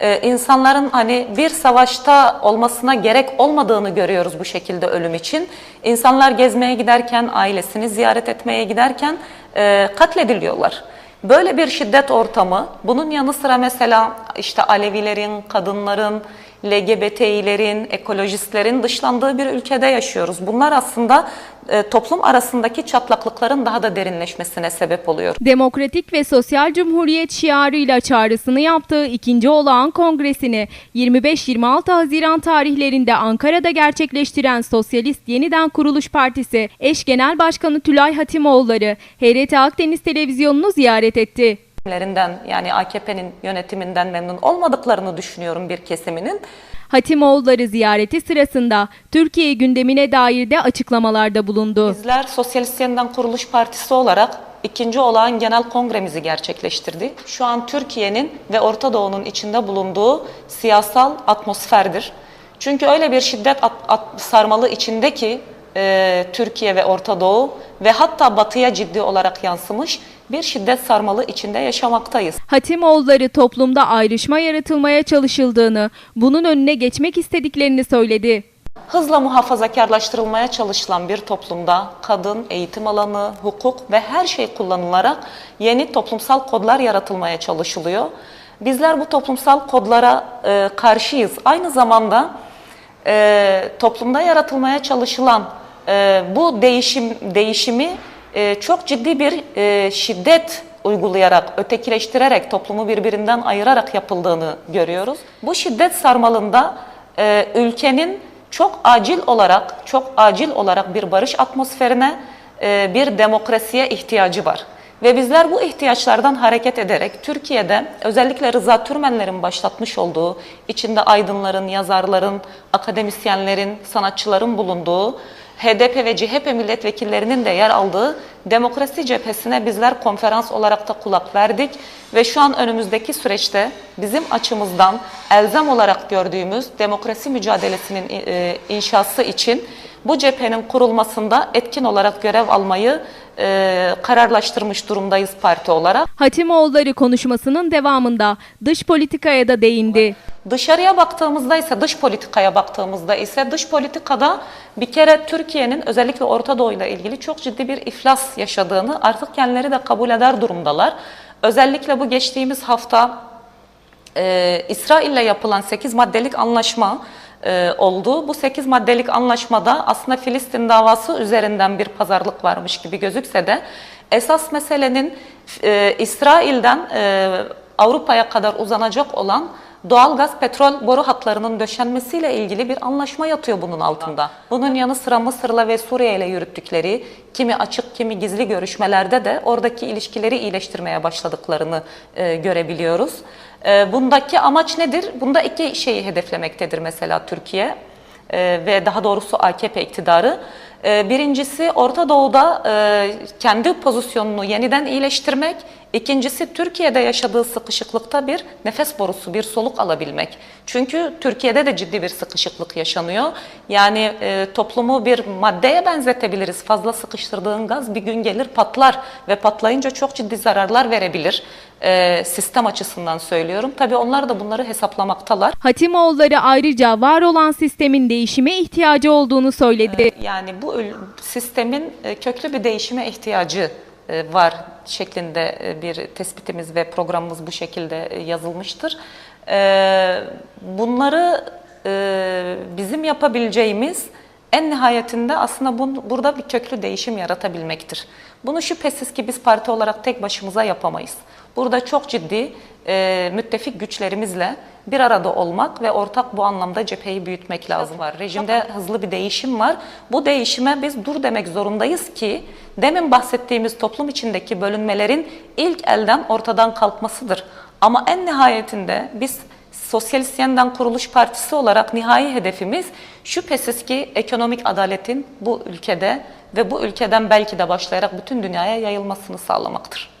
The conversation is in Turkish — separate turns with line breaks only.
e, insanların hani bir savaşta olmasına gerek olmadığını görüyoruz bu şekilde ölüm için. İnsanlar gezmeye giderken, ailesini ziyaret etmeye giderken e, katlediliyorlar. Böyle bir şiddet ortamı, bunun yanı sıra mesela işte Alevilerin, kadınların, LGBTİ'lerin, ekolojistlerin dışlandığı bir ülkede yaşıyoruz. Bunlar aslında e, toplum arasındaki çatlaklıkların daha da derinleşmesine sebep oluyor.
Demokratik ve Sosyal Cumhuriyet şiarıyla çağrısını yaptığı ikinci olağan kongresini 25-26 Haziran tarihlerinde Ankara'da gerçekleştiren Sosyalist Yeniden Kuruluş Partisi eş genel başkanı Tülay Hatimoğulları HRT Akdeniz Televizyonu'nu ziyaret etti.
Lerinden yani AKP'nin yönetiminden memnun olmadıklarını düşünüyorum bir kesiminin.
Hatimoğulları ziyareti sırasında Türkiye gündemine dair de açıklamalarda bulundu.
Bizler Sosyalist Yeniden Kuruluş Partisi olarak ikinci olağan genel kongremizi gerçekleştirdik. Şu an Türkiye'nin ve Orta Doğu'nun içinde bulunduğu siyasal atmosferdir. Çünkü öyle bir şiddet at, at- sarmalı içinde ki e, Türkiye ve Orta Doğu ve hatta Batı'ya ciddi olarak yansımış bir şiddet sarmalı içinde yaşamaktayız.
Hatimoğulları toplumda ayrışma yaratılmaya çalışıldığını, bunun önüne geçmek istediklerini söyledi.
Hızla muhafazakarlaştırılmaya çalışılan bir toplumda kadın, eğitim alanı, hukuk ve her şey kullanılarak yeni toplumsal kodlar yaratılmaya çalışılıyor. Bizler bu toplumsal kodlara e, karşıyız. Aynı zamanda e, toplumda yaratılmaya çalışılan e, bu değişim değişimi e, çok ciddi bir e, şiddet uygulayarak, ötekileştirerek, toplumu birbirinden ayırarak yapıldığını görüyoruz. Bu şiddet sarmalında e, ülkenin çok acil olarak, çok acil olarak bir barış atmosferine, e, bir demokrasiye ihtiyacı var. Ve bizler bu ihtiyaçlardan hareket ederek Türkiye'de özellikle Rıza Türmenlerin başlatmış olduğu, içinde aydınların, yazarların, akademisyenlerin, sanatçıların bulunduğu, HDP ve CHP milletvekillerinin de yer aldığı demokrasi cephesine bizler konferans olarak da kulak verdik. Ve şu an önümüzdeki süreçte bizim açımızdan elzem olarak gördüğümüz demokrasi mücadelesinin e, inşası için bu cephenin kurulmasında etkin olarak görev almayı e, kararlaştırmış durumdayız parti olarak.
Hatimoğulları konuşmasının devamında dış politikaya da değindi.
Dışarıya baktığımızda ise dış politikaya baktığımızda ise dış politikada bir kere Türkiye'nin özellikle Orta Doğu ile ilgili çok ciddi bir iflas yaşadığını artık kendileri de kabul eder durumdalar. Özellikle bu geçtiğimiz hafta e, İsrail'le yapılan 8 maddelik anlaşma e, oldu. Bu 8 maddelik anlaşmada aslında Filistin davası üzerinden bir pazarlık varmış gibi gözükse de esas meselenin e, İsrail'den e, Avrupa'ya kadar uzanacak olan doğal gaz petrol boru hatlarının döşenmesiyle ilgili bir anlaşma yatıyor bunun altında. Bunun yanı sıra Mısır'la ve Suriye ile yürüttükleri kimi açık kimi gizli görüşmelerde de oradaki ilişkileri iyileştirmeye başladıklarını e, görebiliyoruz. E, bundaki amaç nedir? Bunda iki şeyi hedeflemektedir mesela Türkiye e, ve daha doğrusu AKP iktidarı. E, birincisi Orta Doğu'da e, kendi pozisyonunu yeniden iyileştirmek. İkincisi Türkiye'de yaşadığı sıkışıklıkta bir nefes borusu, bir soluk alabilmek. Çünkü Türkiye'de de ciddi bir sıkışıklık yaşanıyor. Yani e, toplumu bir maddeye benzetebiliriz. Fazla sıkıştırdığın gaz bir gün gelir patlar ve patlayınca çok ciddi zararlar verebilir. E, sistem açısından söylüyorum. Tabii onlar da bunları hesaplamaktalar.
Hatimoğulları ayrıca var olan sistemin değişime ihtiyacı olduğunu söyledi.
Yani bu sistemin e, köklü bir değişime ihtiyacı e, var şeklinde e, bir tespitimiz ve programımız bu şekilde e, yazılmıştır. E, Bunları e, bizim yapabileceğimiz en nihayetinde aslında bun- burada bir köklü değişim yaratabilmektir. Bunu şüphesiz ki biz parti olarak tek başımıza yapamayız. Burada çok ciddi e, müttefik güçlerimizle bir arada olmak ve ortak bu anlamda cepheyi büyütmek lazım var. Rejimde hızlı bir değişim var. Bu değişime biz dur demek zorundayız ki demin bahsettiğimiz toplum içindeki bölünmelerin ilk elden ortadan kalkmasıdır. Ama en nihayetinde biz Sosyalist Yeniden Kuruluş Partisi olarak nihai hedefimiz şüphesiz ki ekonomik adaletin bu ülkede ve bu ülkeden belki de başlayarak bütün dünyaya yayılmasını sağlamaktır.